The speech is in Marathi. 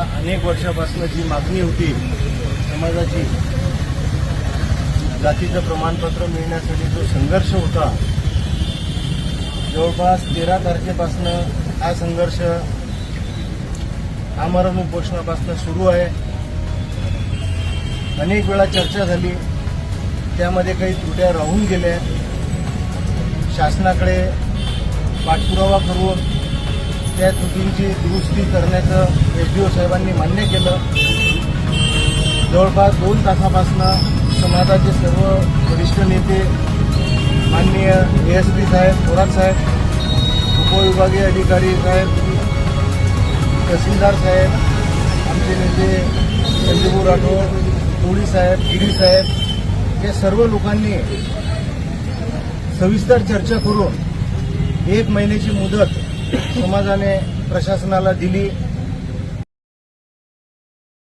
अनेक वर्षापासून जी मागणी होती समाजाची जातीचं प्रमाणपत्र मिळण्यासाठी जो संघर्ष होता जवळपास तेरा तारखेपासून हा संघर्ष आमरण उपोषणापासून सुरू आहे. अनेक वेळा चर्चा झाली त्यामध्ये काही त्रुट्या राहून गेल्या. शासनाकडे पाठपुरावा करून त्या त्रुटींची दुरुस्ती करण्याचं एस डी ओ साहेबांनी मान्य केलं. जवळपास दोन तासापासून समाजाचे सर्व वरिष्ठ नेते माननीय ए एस पी साहेब थोरात साहेब उपविभागीय अधिकारी साहेब तहसीलदार साहेब आमचे नेते संजीवू राठोड कोळी साहेब गिरी साहेब या सर्व लोकांनी सविस्तर चर्चा करून एक महिन्याची मुदत समाजाने प्रशासनाला दिली.